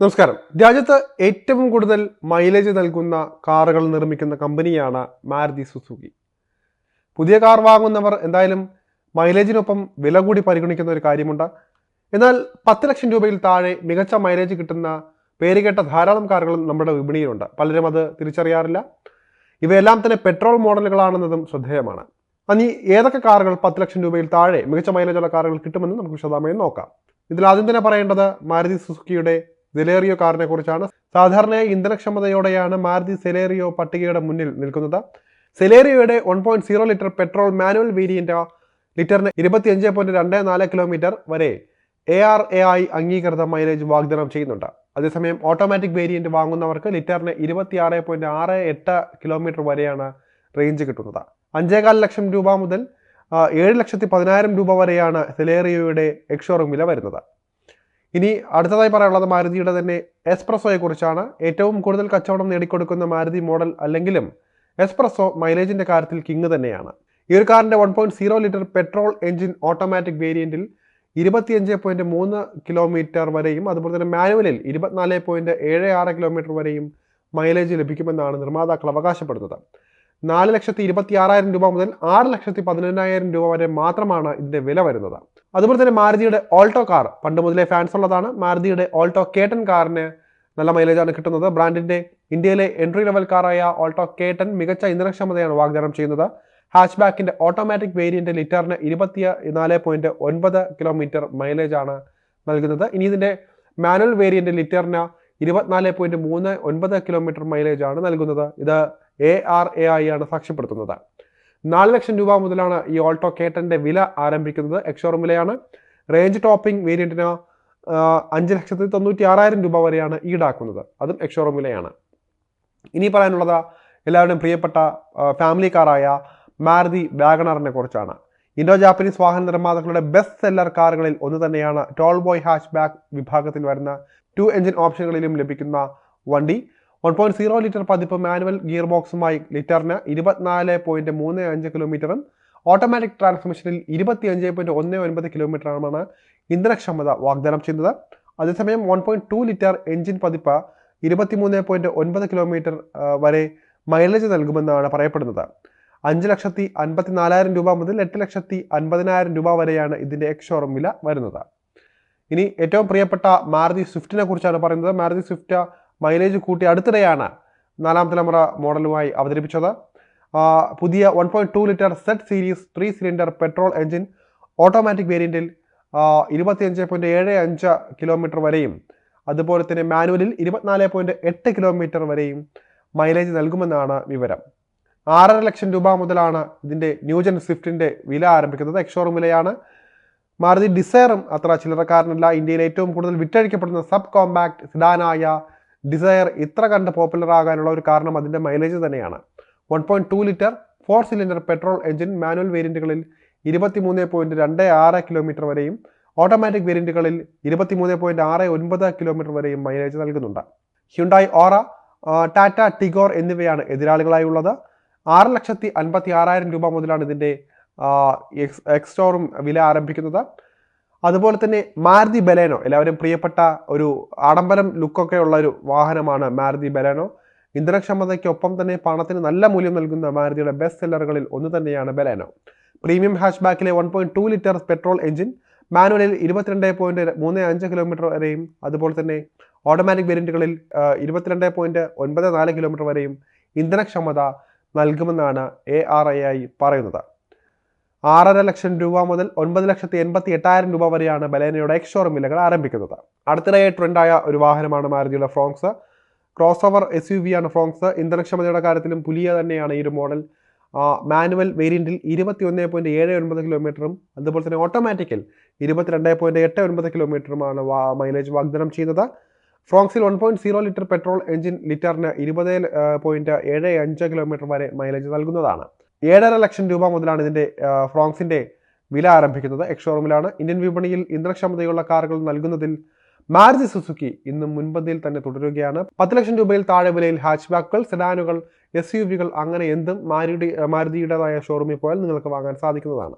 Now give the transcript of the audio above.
നമസ്കാരം. രാജ്യത്ത് ഏറ്റവും കൂടുതൽ മൈലേജ് നൽകുന്ന കാറുകൾ നിർമ്മിക്കുന്ന കമ്പനിയാണ് മാരുതി സുസുക്കി പുതിയ കാർ വാങ്ങുന്നവർ എന്തായാലും മൈലേജിനൊപ്പം വില കൂടി പരിഗണിക്കുന്ന ഒരു കാര്യമുണ്ട്. എന്നാൽ പത്ത് ലക്ഷം രൂപയിൽ താഴെ മികച്ച മൈലേജ് കിട്ടുന്ന പേരുകേട്ട ധാരാളം കാറുകൾ നമ്മുടെ വിപണിയിലുണ്ട്. പലരും അത് തിരിച്ചറിയാറില്ല. ഇവയെല്ലാം തന്നെ പെട്രോൾ മോഡലുകളാണെന്നതും ശ്രദ്ധേയമാണ്. അനി ഏതൊക്കെ കാറുകൾ പത്ത് ലക്ഷം രൂപയിൽ താഴെ മികച്ച മൈലേജുള്ള കാറുകൾ കിട്ടുമെന്ന് നമുക്ക് വിശദമായി നോക്കാം. ഇതിൽ ആദ്യം തന്നെ പറയേണ്ടത് മാരുതി സുസുക്കിയുടെ സെലേറിയോ കാറിനെ കുറിച്ചാണ് സാധാരണയായി ഇന്ധനക്ഷമതയോടെയാണ് മാരുതി സെലേറിയോ പട്ടികയുടെ മുന്നിൽ നിൽക്കുന്നത്. സെലേറിയോയുടെ one point zero litre petrol manual variant ലിറ്ററിന് ഇരുപത്തിയഞ്ച് പോയിന്റ് രണ്ട് നാല് കിലോമീറ്റർ വരെ എ ആർ എ ആയി അംഗീകൃത മൈലേജ് വാഗ്ദാനം ചെയ്യുന്നുണ്ട്. അതേസമയം ഓട്ടോമാറ്റിക് വേരിയന്റ് വാങ്ങുന്നവർക്ക് ലിറ്ററിന് ഇരുപത്തിയാറ് പോയിന്റ് ആറ് എട്ട് കിലോമീറ്റർ വരെയാണ് റേഞ്ച് കിട്ടുന്നത്. അഞ്ചേകാൽ ലക്ഷം രൂപ മുതൽ ഏഴ് ലക്ഷത്തി പതിനായിരം രൂപ വരെയാണ് സെലേറിയോയുടെ എക്സ്ഷോറൂം വില വരുന്നത്. ഇനി അടുത്തതായി പറയാനുള്ളത് മാരുതിയുടെ തന്നെ എസ്പ്രസോയെ കുറിച്ചാണ് ഏറ്റവും കൂടുതൽ കച്ചവടം നേടിക്കൊടുക്കുന്ന മാരുതി മോഡൽ അല്ലെങ്കിലും എസ്പ്രസോ മൈലേജിന്റെ കാര്യത്തിൽ കിങ് തന്നെയാണ്. ഈ ഒരു കാറിന്റെ one point zero litre petrol engine automatic വേരിയന്റിൽ ഇരുപത്തിയഞ്ച് പോയിന്റ് മൂന്ന് കിലോമീറ്റർ വരെയും അതുപോലെ തന്നെ മാനുവലിൽ ഇരുപത്തിനാല് പോയിന്റ് ഏഴ് ആറ് കിലോമീറ്റർ വരെയും മൈലേജ് ലഭിക്കുമെന്നാണ് നിർമ്മാതാക്കൾ അവകാശപ്പെടുന്നത്. നാല് ലക്ഷത്തി ഇരുപത്തി ആറായിരം രൂപ മുതൽ ആറ് ലക്ഷത്തി പതിനൊന്നായിരം രൂപ വരെ മാത്രമാണ് ഇതിന്റെ വില വരുന്നത്. അതുപോലെ തന്നെ മാരുതിയുടെ ഓൾട്ടോ കാർ പണ്ട് മുതലേ ഫാൻസ് ഉള്ളതാണ്. മാരുതിയുടെ ഓൾട്ടോ കേട്ടൻ കാറിന് നല്ല മൈലേജാണ് കിട്ടുന്നത്. ബ്രാൻഡിന്റെ ഇന്ത്യയിലെ എൻട്രി ലെവൽ കാറായ ഓൾട്ടോ കേട്ടൻ മികച്ച ഇന്ധനക്ഷമതയാണ് വാഗ്ദാനം ചെയ്യുന്നത്. ഹാച്ച്ബാക്കിന്റെ ഓട്ടോമാറ്റിക് വേരിയന്റ് ലിറ്ററിന് ഇരുപത്തി നാല് പോയിന്റ് ഒൻപത് കിലോമീറ്റർ മൈലേജ് ആണ് നൽകുന്നത്. ഇനി ഇതിന്റെ മാനുവൽ വേരിയന്റ് ലിറ്ററിന് ഇരുപത്തിനാല് പോയിന്റ് മൂന്ന് ഒൻപത് കിലോമീറ്റർ മൈലേജ് ആണ് നൽകുന്നത്. ഇത് എ ആർ എ ആയി ആണ് സാക്ഷ്യപ്പെടുത്തുന്നത്. നാല് ലക്ഷം രൂപ മുതലാണ് ഈ ഓൾട്ടോ കേട്ടന്റെ വില ആരംഭിക്കുന്നത്. എക്സോറും വിലയാണ് റേഞ്ച് ടോപ്പിംഗ് വേരിയന്റിന് അഞ്ച് ലക്ഷത്തി തൊണ്ണൂറ്റി ആറായിരം രൂപ വരെയാണ് ഈടാക്കുന്നത്. അതും എക്സോറും വിലയാണ് ഇനി പറയാനുള്ളത് എല്ലാവരുടെയും പ്രിയപ്പെട്ട ഫാമിലി കാറായ മാരുതി വാഗണറിനെ കുറിച്ചാണ്. ഇൻഡോ ജാപ്പനീസ് വാഹന നിർമ്മാതാക്കളുടെ ബെസ്റ്റ് സെല്ലർ കാറുകളിൽ ഒന്ന് തന്നെയാണ് ടോൾ ബോയ് ഹാച്ച് ബാക്ക് വിഭാഗത്തിൽ വരുന്ന ടു എഞ്ചിൻ ഓപ്ഷനുകളിലും ലഭിക്കുന്ന വണ്ടി. വൺ പോയിന്റ് സീറോ ലിറ്റർ പതിപ്പ് മാനുവൽ ഗിയർ ബോക്സുമായി ലിറ്ററിന് ഇരുപത്തിനാല് പോയിന്റ് മൂന്ന് അഞ്ച് കിലോമീറ്ററും ഓട്ടോമാറ്റിക് ട്രാൻസ്മിഷനിൽ ഇരുപത്തിയഞ്ച് പോയിന്റ് ഒന്ന് ഒൻപത് കിലോമീറ്ററാണ് ഇന്ധനക്ഷമത വാഗ്ദാനം ചെയ്യുന്നത്. അതേസമയം one point two litre engine പതിപ്പ് ഇരുപത്തിമൂന്ന് പോയിന്റ് ഒൻപത് കിലോമീറ്റർ വരെ മൈലേജ് നൽകുമെന്നാണ് പറയപ്പെടുന്നത്. അഞ്ച് ലക്ഷത്തി അൻപത്തി നാലായിരം രൂപ മുതൽ എട്ട് ലക്ഷത്തി അൻപതിനായിരം രൂപ വരെയാണ് ഇതിന്റെ എക്സ്ഷോറും വില വരുന്നത്. ഇനി ഏറ്റവും പ്രിയപ്പെട്ട മാരുതി സ്വിഫ്റ്റിനെ കുറിച്ചാണ് പറയുന്നത്. മാരുതി സ്വിഫ്റ്റ് മൈലേജ് കൂട്ടി അടുത്തിടെയാണ് നാലാം തലമുറ മോഡലുമായി അവതരിപ്പിച്ചത്. പുതിയ one point two litre Z series three cylinder petrol engine automatic വേരിയന്റിൽ ഇരുപത്തിയഞ്ച് പോയിന്റ് ഏഴ് അഞ്ച് കിലോമീറ്റർ വരെയും അതുപോലെ തന്നെ മാനുവലിൽ ഇരുപത്തിനാല് പോയിന്റ് എട്ട് കിലോമീറ്റർ വരെയും മൈലേജ് നൽകുമെന്നാണ് വിവരം. ആറര ലക്ഷം രൂപ മുതലാണ് ഇതിന്റെ ന്യൂജൻ സ്വിഫ്റ്റിന്റെ വില ആരംഭിക്കുന്നത്. എക്സോറും വിലയാണ്. മാരുതി ഡിസയറും അത്ര ചില്ലറക്കാരനല്ല. ഇന്ത്യയിൽ ഏറ്റവും കൂടുതൽ വിറ്റഴിക്കപ്പെടുന്ന സബ് കോമ്പാക്ട് സിഡാനായ ഡിസയർ ഇത്ര കണ്ട് പോപ്പുലർ ആകാനുള്ള ഒരു കാരണം അതിന്റെ മൈലേജ് തന്നെയാണ്. One point two litre four cylinder petrol engine manual വേരിയന്റുകളിൽ ഇരുപത്തിമൂന്ന് പോയിന്റ് രണ്ട് ആറ് കിലോമീറ്റർ വരെയും ഓട്ടോമാറ്റിക് വേരിയന്റുകളിൽ ഇരുപത്തിമൂന്ന് പോയിന്റ് ആറ് ഒൻപത് കിലോമീറ്റർ വരെയും മൈലേജ് നൽകുന്നുണ്ട്. ഹ്യുണ്ടായി ഓറ ടാറ്റ ടിഗോർ എന്നിവയാണ് എതിരാളികളായി ഉള്ളത് ആറ് ലക്ഷത്തി അൻപത്തി ആറായിരം രൂപ മുതലാണ് ഇതിന്റെ എക്സ് എക്സ്റ്റോറും വില ആരംഭിക്കുന്നത്. അതുപോലെ തന്നെ മാരുതി ബലേനോ എല്ലാവരും പ്രിയപ്പെട്ട ഒരു ആഡംബരം ലുക്കൊക്കെ ഉള്ള ഒരു വാഹനമാണ് മാരുതി ബലേനോ. ഇന്ധനക്ഷമതയ്ക്കൊപ്പം തന്നെ പണത്തിന് നല്ല മൂല്യം നൽകുന്ന മാരുതിയുടെ ബെസ്റ്റ് സെല്ലറുകളിൽ ഒന്ന് തന്നെയാണ് ബലേനോ. പ്രീമിയം ഹാഷ് ബാക്കിലെ one point two litre petrol engine മാനുവലിൽ ഇരുപത്തിരണ്ട് പോയിന്റ് മൂന്ന് അഞ്ച് കിലോമീറ്റർ വരെയും അതുപോലെ തന്നെ ഓട്ടോമാറ്റിക് വേരിയന്റുകളിൽ ഇരുപത്തിരണ്ട് പോയിന്റ് ഒൻപത് നാല് കിലോമീറ്റർ വരെയും ഇന്ധനക്ഷമത നൽകുമെന്നാണ് എ ആർ ഐ ആയി പറയുന്നത്. ആറര ലക്ഷം രൂപ മുതൽ ഒൻപത് ലക്ഷത്തി എൺപത്തി എട്ടായിരം രൂപ വരെയാണ് ബലേനയുടെ എക്സ്ഷോറും വിലകൾ ആരംഭിക്കുന്നത്. അടുത്തിടെ ട്രെൻഡായ ഒരു വാഹനമാണ് മാരുതിയുടെ Fronx crossover S U V ആണ് ഫ്രോങ്സ് ഇന്ധനക്ഷമതയുടെ കാര്യത്തിലും പുലിയ തന്നെയാണ് ഈ ഒരു മോഡൽ മാനുവൽ വേരിയന്റിൽ ഇരുപത്തി ഒന്ന് പോയിന്റ് ഏഴ് ഒൻപത് കിലോമീറ്ററും അതുപോലെ തന്നെ ഓട്ടോമാറ്റിക്കൽ ഇരുപത്തിരണ്ട് പോയിന്റ് എട്ട് ഒൻപത് കിലോമീറ്ററുമാണ് മൈലേജ് വാഗ്ദാനം ചെയ്യുന്നത്. ഫ്രോങ്സിൽ one point zero litre petrol engine ലിറ്ററിന് ഇരുപത് പോയിന്റ് ഏഴ് അഞ്ച് കിലോമീറ്റർ വരെ മൈലേജ് നൽകുന്നതാണ്. ഏഴര ലക്ഷം രൂപ മുതലാണ് ഇതിന്റെ ഫ്രോങ്സിന്റെ വില ആരംഭിക്കുന്നത്. എക്സ്ഷോറൂമിലാണ് ഇന്ത്യൻ വിപണിയിൽ ഇന്ധനക്ഷമതയുള്ള കാറുകൾ നൽകുന്നതിൽ മാരുതി സുസുക്കി ഇന്നും മുൻപന്തിയിൽ തന്നെ തുടരുകയാണ്. പത്ത് ലക്ഷം രൂപയിൽ താഴെ വിലയിൽ ഹാച്ച് ബാക്കുകൾ സെഡാനുകൾ എസ് യു വികൾ അങ്ങനെ എന്തും മാരുതി മാരുതിയുടേതായ ഷോറൂമിൽ പോയാൽ നിങ്ങൾക്ക് വാങ്ങാൻ സാധിക്കുന്നതാണ്.